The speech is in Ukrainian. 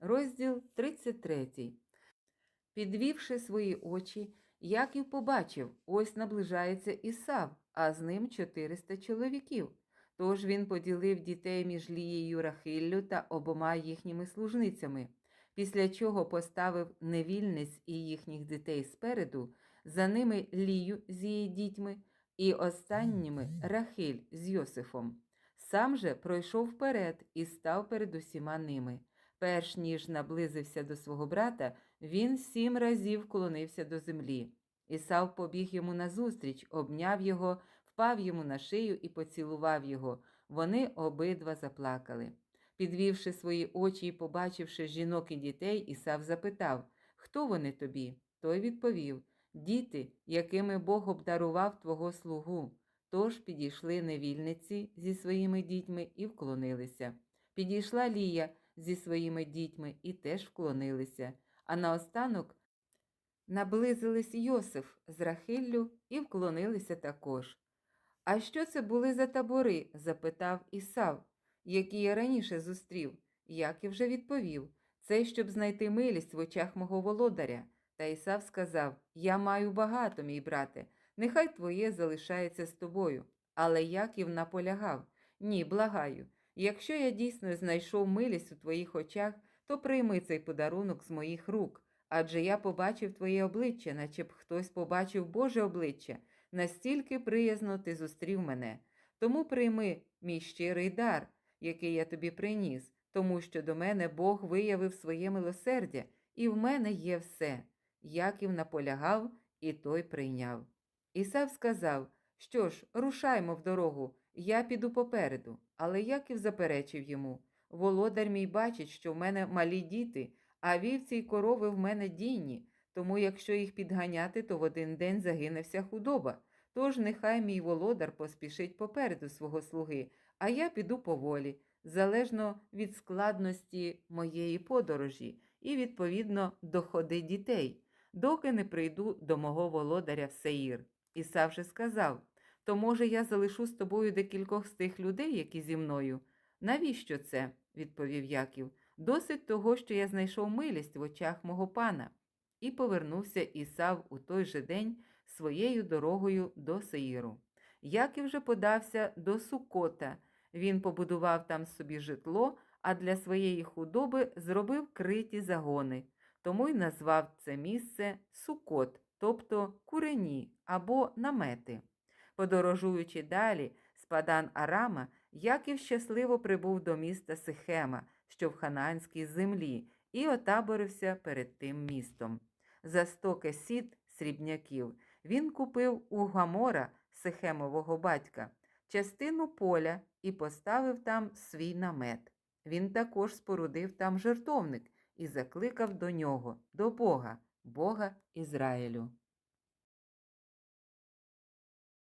Розділ 33. Підвівши свої очі, Яків побачив, ось наближається Ісав, а з ним 400 чоловіків. Тож він поділив дітей між Лією Рахиллю та обома їхніми служницями, після чого поставив невільниць і їхніх дітей спереду, за ними Лію з її дітьми, і останніми Рахиль з Йосифом. Сам же пройшов вперед і став перед усіма ними. Перш ніж наблизився до свого брата, він сім разів вклонився до землі. Ісав побіг йому назустріч, обняв його, впав йому на шию і поцілував його. Вони обидва заплакали. Підвівши свої очі і побачивши жінок і дітей, Ісав запитав, хто вони тобі? Той відповів Діти, якими Бог обдарував твого слугу. Тож підійшли невільниці зі своїми дітьми і вклонилися. Підійшла Лія зі своїми дітьми і теж вклонилися. А наостанок наблизились Йосиф з Рахиллю і вклонилися також. А що це були за табори? запитав Ісав, які я раніше зустрів. Яків вже відповів це щоб знайти милість в очах мого володаря. Та Ісав сказав Я маю багато, мій брате, нехай твоє залишається з тобою. Але Яків наполягав Ні, благаю. Якщо я дійсно знайшов милість у твоїх очах, то прийми цей подарунок з моїх рук. Адже я побачив твоє обличчя, наче б хтось побачив Боже обличчя, настільки приязно ти зустрів мене. Тому прийми мій щирий дар, який я тобі приніс, тому що до мене Бог виявив своє милосердя, і в мене є все. Яків наполягав, і той прийняв. Ісав сказав, що ж, рушаймо в дорогу, я піду попереду. Але Яків заперечив йому Володар мій бачить, що в мене малі діти, а вівці й корови в мене дійні, тому якщо їх підганяти, то в один день загине вся худоба. Тож нехай мій володар поспішить попереду свого слуги, а я піду поволі, залежно від складності моєї подорожі і, відповідно, до ходи дітей, доки не прийду до мого володаря в Сеїр. Ісав же сказав то, може, я залишу з тобою декількох з тих людей, які зі мною. Навіщо це? відповів Яків. Досить того, що я знайшов милість в очах мого пана. І повернувся Ісав у той же день своєю дорогою до Сеїру. Яків же подався до Сукота. Він побудував там собі житло, а для своєї худоби зробив криті загони. Тому й назвав це місце Сукот, тобто курені або намети. Подорожуючи далі з Падан Арама, Яків щасливо прибув до міста Сихема, що в хананській землі, і отаборився перед тим містом. За сто кесіт срібняків він купив у Гамора, Сихемового батька, частину поля і поставив там свій намет. Він також спорудив там жертовник і закликав до нього, до Бога, Бога Ізраїлю.